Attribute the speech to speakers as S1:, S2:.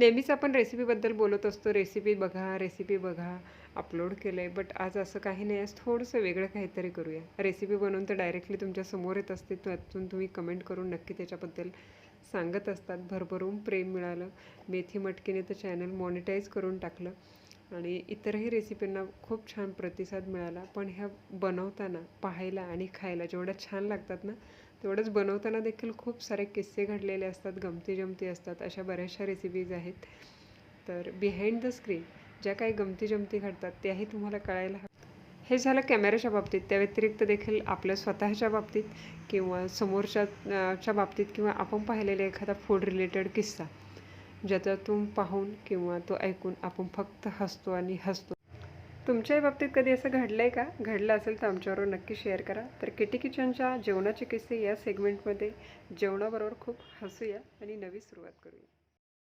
S1: नेहमीच आपण रेसिपीबद्दल बोलत असतो. रेसिपी बघा रेसिपी बघा अपलोड केलं आहे बट आज असं काही नाही. आज थोडंसं वेगळं काहीतरी करूया. रेसिपी बनवून तर डायरेक्टली तुमच्यासमोर येत असते. त्यातून तुम्ही कमेंट करून नक्की त्याच्याबद्दल सांगत असतात. भरभरून प्रेम मिळालं. मेथी मटकीने तर चॅनल मॉनिटाईज करून टाकलं. आणि इतरही रेसिपींना खूप छान प्रतिसाद मिळाला. पण ह्या बनवताना पाहायला आणि खायला जेवढ्या छान लागतात ना तेवढंच बनवताना देखील खूप सारे किस्से घडलेले असतात गमती जमती असतात अशा बऱ्याचशा रेसिपीज आहेत. तर बिहाइंड द स्क्रीन ज्या काही गमती जमती घडतात त्याही तुम्हाला कळायला हवं. हे झालं कॅमेऱ्याच्या बाबतीत. त्या व्यतिरिक्त देखील आपल्या स्वतःच्या बाबतीत किंवा समोरच्या च्या बाबतीत किंवा आपण पाहिलेला एखादा फूड रिलेटेड किस्सा. ज्याच्यातून पाहून किंवा तो ऐकून आपण फक्त हसतो आणि हसतो. तुमच्याही बाबतीत कधी असं घडलं आहे का? घडलं असेल तर आमच्याबरोबर नक्की शेअर करा. तर किटी किचनच्या जेवणाचे किस्से या सेगमेंटमध्ये जेवणाबरोबर खूप हसूया आणि नवी सुरुवात करूया.